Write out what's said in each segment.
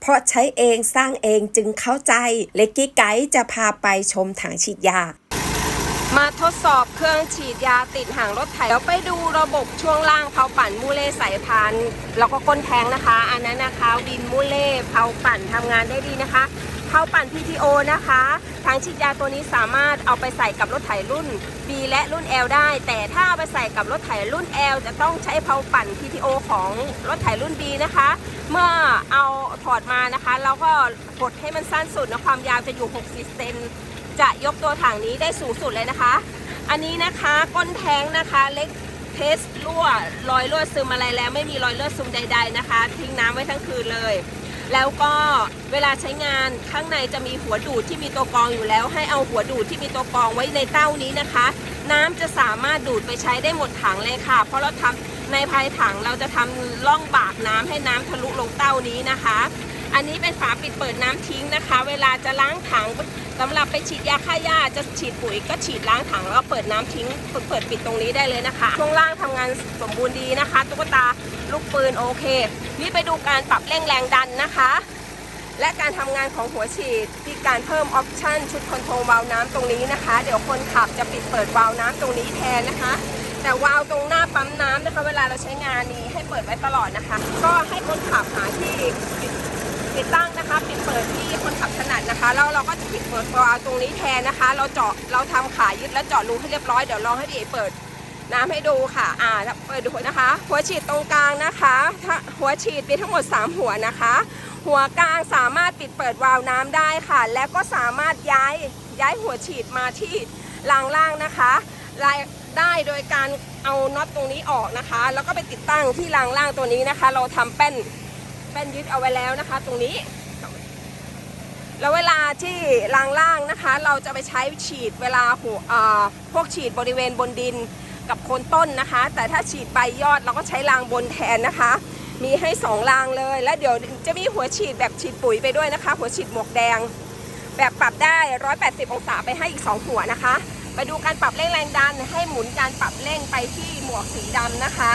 เพราะใช้เองสร้างเองจึงเข้าใจ เล็กกี้ไกด์จะพาไปชมถังฉีดยา มาทดสอบเครื่องฉีดยาติดหางรถไถแล้วไปดูระบบช่วงล่างเผาปั่นมูเล่สายพานแล้วก็ก้นแทงนะคะ อันนั้นนะคะวินมูเล่เผาปั่นทำงานได้ดีนะคะ เผาปั่น PTO นะคะถังฉีดยาตัวนี้สามารถเอาไปใส่กับรถไถรุ่น B และรุ่น L ได้ แต่ถ้าเอาไปใส่กับรถไถรุ่น L จะต้องใช้เผาปั่น PTO ของรถไถรุ่น B นะคะ เมื่อเอาถอดมานะคะแล้วก็กดให้มันสั้นสุดนะความยาวจะอยู่ 60 เซนจะยกตัวถังนี้ได้สูงสุดเลยนะคะ อันนี้นะคะก้นแท้งนะคะเล็กเทสรั่วรอยรั่วซึมอะไรแล้ว ไม่มีรอยเลือดซึมใด ๆนะคะ ทิ้งน้ำไว้ทั้งคืนเลย แล้วก็เวลาใช้งานข้างในจะมีหัวดูดที่มีตัวกรองอยู่แล้ว ให้เอาหัวดูดที่มีตัวกรองไว้ในเต้านี้นะคะ น้ำจะสามารถดูดไปใช้ได้หมดถังเลยค่ะ เพราะเราทำในภายถังเราจะทำล่องบากน้ำให้น้ำทะลุลงเต้านี้นะคะ อันนี้เป็นฝาปิดเปิดน้ำทิ้งนะคะ เวลาจะล้างถังสำหรับไปฉีดยาฆ่าหญ้าจะฉีดปุ๋ยก็ฉีดล้างถังแล้วก็เปิดน้ำทิ้งเปิดปิดตรงนี้ได้เลยนะคะช่วงล่างทำงานสมบูรณ์ดีนะคะ ตุ๊กตาลูกปืนโอเค นี่ไปดูการปรับเร่งแรงดันนะคะ และการทำงานของหัวฉีดที่การเพิ่มออปชันชุดคอนโทรลวาล์วน้ำตรงนี้นะคะ เดี๋ยวคนขับจะปิดเปิดวาล์วน้ำตรงนี้แทนนะคะแต่วาล์วตรงหน้าปั๊มน้ำนะคะ เวลาเราใช้งานนี้ให้เปิดไว้ตลอดนะคะ ก็ให้คนขับหาที่ปิ ติดตั้งนะคะ ปิดเปิดที่คนขับถนัดนะคะแล้วเราก็จะปิดเปิดวาล์วตรงนี้แทนนะคะ เราเจาะเราทำขายึดและเจาะรูให้เรียบร้อยเดี๋ยวลองให้พี่เอเปิดน้ำให้ดูค่ะ อ่า เปิดดูนะคะ หัวฉีดตรงกลางนะคะ หัวฉีดมีทั้งหมด 3 หัวนะคะ หัวกลางสามารถปิดเปิดวาล์วน้ำได้ค่ะ แล้วก็สามารถย้ายย้ายหัวฉีดมาที่รางล่างนะคะรายได้โดยการเอาน็อตตรงนี้ออกนะคะ แล้วก็ไปติดตั้งที่รางล่างตัวนี้นะคะ เราทำแป้น แป้นยึดเอาไว้แล้วนะคะ ตรงนี้ แล้วเวลาที่รางล่างนะคะ เราจะไปใช้ฉีดเวลาหัวพวกฉีดบริเวณบนดินกับโคนต้นนะคะ แต่ถ้าฉีดใบยอดเราก็ใช้รางบนแทนนะคะ มีให้สองรางเลย แล้วเดี๋ยวจะมีหัวฉีดแบบฉีดปุ๋ยไปด้วยนะคะ หัวฉีดหมวกแดง แบบปรับได้ 180 องศาไปให้อีก 2 หัวนะคะ ไปดูการปรับเร่งแรงดันให้หมุนการปรับเร่งไปที่หมวกสีดำนะคะ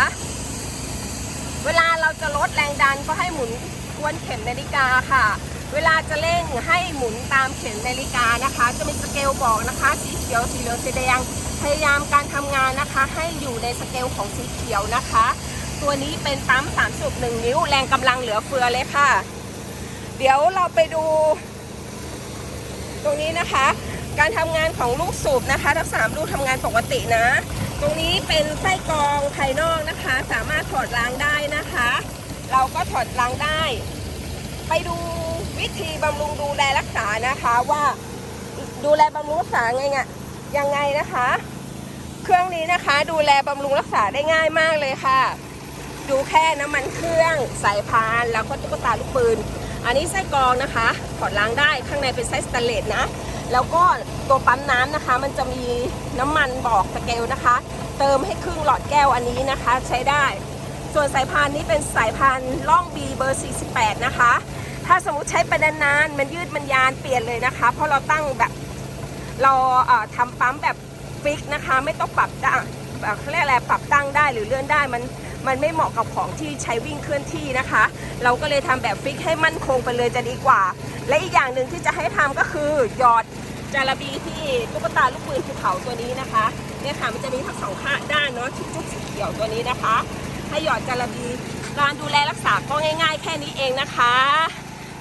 เวลาเราจะลดแรงดันก็ให้หมุนทวนเข็มนาฬิกาค่ะ เวลาจะเร่งให้หมุนตามเข็มนาฬิกานะคะ จะมีสเกลบอกนะคะ สีเขียวสีเหลืองสีแดงพยายามการทำงานนะคะ ให้อยู่ในสเกลของสีเขียวนะคะ ตัวนี้เป็นปั๊ม3สูบ1นิ้ว แรงกำลังเหลือเฟือเลยค่ะ เดี๋ยวเราไปดู ตรงนี้นะคะ การทำงานของลูกสูบนะคะ ทั้งสามลูกทำงานปกตินะ ตรงนี้เป็นไส้กรองภายนอก นะคะ สามารถถอดล้างได้นะคะ เราก็ถอดล้างได้ ไปดูวิธีบำรุงดูแลรักษานะคะว่าดูแลบำรุงรักษาไงไงยังไงนะคะ เครื่องนี้นะคะดูแลบำรุงรักษาได้ง่ายมากเลยค่ะ ดูแค่น้ำมันเครื่องสายพานแล้วก็ตุ๊กตาลูกปืน อันนี้ไส้กรองนะคะถอดล้างได้ข้างในเป็นไส้สแตนเลสนะ แล้วก็ตัวปั๊มน้ำนะคะ มันจะมีน้ำมันบอกสเกลนะคะ เติมให้ครึ่งหลอดแก้วอันนี้นะคะ ใช้ได้ ส่วนสายพานนี้เป็นสายพานล่อง B เบอร์ 48 นะคะ ถ้าสมมติใช้ไปนานๆมันยืดมันยานเปลี่ยนเลยนะคะ เพราะเราตั้งแบบเราทำปั๊มแบบฟิกนะคะ ไม่ต้องปรับได้เอ่อเขาเรียกอะไรปรับตั้งได้หรือเลื่อนได้มันมันไม่เหมาะกับของที่ใช้วิ่งเคลื่อนที่นะคะ เราก็เลยทำแบบฟิกให้มั่นคงไปเลยจะดีกว่า และอีกอย่างหนึ่งที่จะให้ทำก็คือหยอดจาระบีที่ตุ๊กตาลูกปืนภูเขาตัวนี้นะคะเนี่ยค่ะมันจะมีทั้งสองข้างด้านเนาะที่จุกสีเขียวตัวนี้นะคะ ให้หยอดจาระบีการดูแลรักษาก็ง่าย ๆ แค่นี้เองนะคะ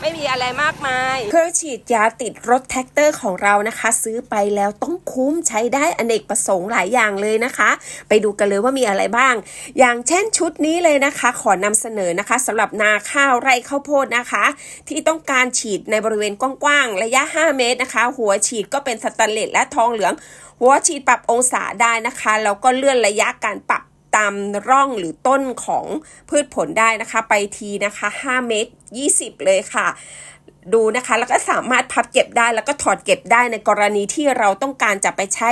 ไม่มีอะไรมากมาย เครื่องฉีดยาติดรถแท็กเตอร์ของเรานะคะ ซื้อไปแล้วต้องคุ้มใช้ได้อเนกประสงค์หลายอย่างเลยนะคะ ไปดูกันเลยว่ามีอะไรบ้าง อย่างเช่นชุดนี้เลยนะคะ ขอนำเสนอนะคะสำหรับนาข้าวไร่ข้าวโพดนะคะ ที่ต้องการฉีดในบริเวณกว้างๆระยะ 5 เมตรนะคะ หัวฉีดก็เป็นสแตนเลสและทองเหลือง หัวฉีดปรับองศาได้นะคะแล้วก็เลื่อนระยะการปรับ ตามร่องหรือต้นของพืชผลได้นะคะ ไปทีนะคะ5เมตร20 เลยค่ะดูนะคะแล้วก็สามารถพับเก็บได้แล้วก็ถอดเก็บได้ในกรณีที่เราต้องการจะไปใช้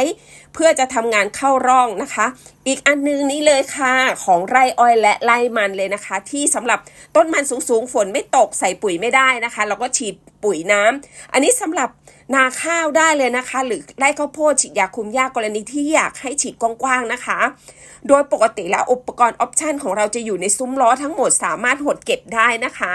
เพื่อจะทำงานเข้าร่องนะคะ อีกอันนึงนี้เลยค่ะของไร่อ้อยและไร่มันเลยนะคะ ที่สำหรับต้นมันสูงๆฝนไม่ตกใส่ปุ๋ยไม่ได้นะคะ เราก็ฉีดปุ๋ยน้ำอันนี้สำหรับ นาข้าวได้เลยนะคะ หรือไร่ข้าวโพดฉีดยาคุมหญ้ากรณีที่อยากให้ฉีดกว้างๆนะคะ โดยปกติแล้วอุปกรณ์ออปชันของเราจะอยู่ในซุ้มล้อทั้งหมดสามารถหดเก็บได้นะคะ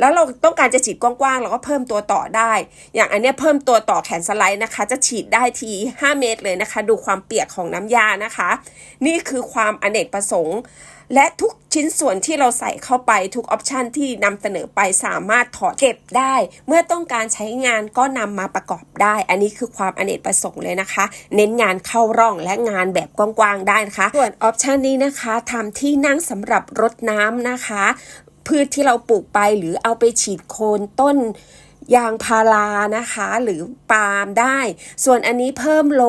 แล้วเราต้องการจะฉีดกว้างๆเราก็เพิ่มตัวต่อได้ อย่างอันเนี้ยเพิ่มตัวต่อแขนสไลด์นะคะ จะฉีดได้ที 5 เมตรเลยนะคะ ดูความเปียกของน้ำยานะคะ นี่คือความอเนกประสงค์ และทุกชิ้นส่วนที่เราใส่เข้าไปทุกออปชันที่นำเสนอไปสามารถถอดเก็บได้ เมื่อต้องการใช้งานก็นำมาประกอบได้ อันนี้คือความอเนกประสงค์เลยนะคะ เน้นงานเข้าร่องและงานแบบกว้างๆได้นะคะ ส่วนออปชันนี้นะคะทำที่นั่งสำหรับรดน้ำนะคะ พืชที่เราปลูกไปหรือเอาไปฉีดโคนต้นยางพารานะคะ หรือปาล์มได้ ส่วนอันนี้เพิ่มโล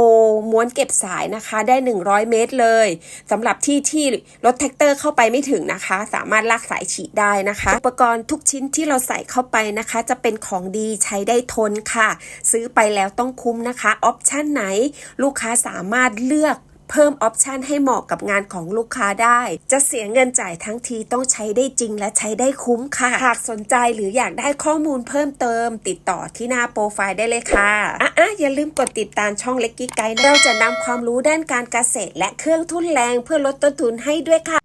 ม้วนเก็บสายนะคะได้ 100 เมตรเลยสำหรับที่ที่รถแท็กเตอร์เข้าไปไม่ถึงนะคะ สามารถลากสายฉีดได้นะคะ อุปกรณ์ทุกชิ้นที่เราใส่เข้าไปนะคะ จะเป็นของดีใช้ได้ทนค่ะ ซื้อไปแล้วต้องคุ้มนะคะ ออปชันไหนลูกค้าสามารถเลือก เพิ่มออปชันให้เหมาะกับงานของลูกค้าได้ จะเสียเงินจ่ายทั้งทีต้องใช้ได้จริงและใช้ได้คุ้มค่ะ หากสนใจหรืออยากได้ข้อมูลเพิ่มเติม ติดต่อที่หน้าโปรไฟล์ได้เลยค่ะอะอะอย่าลืมกดติดตามช่องเล็กกี้ไกด์เราจะนำความรู้ด้านการเกษตร และเครื่องทุนแรงเพื่อลดต้นทุนให้ด้วยค่ะ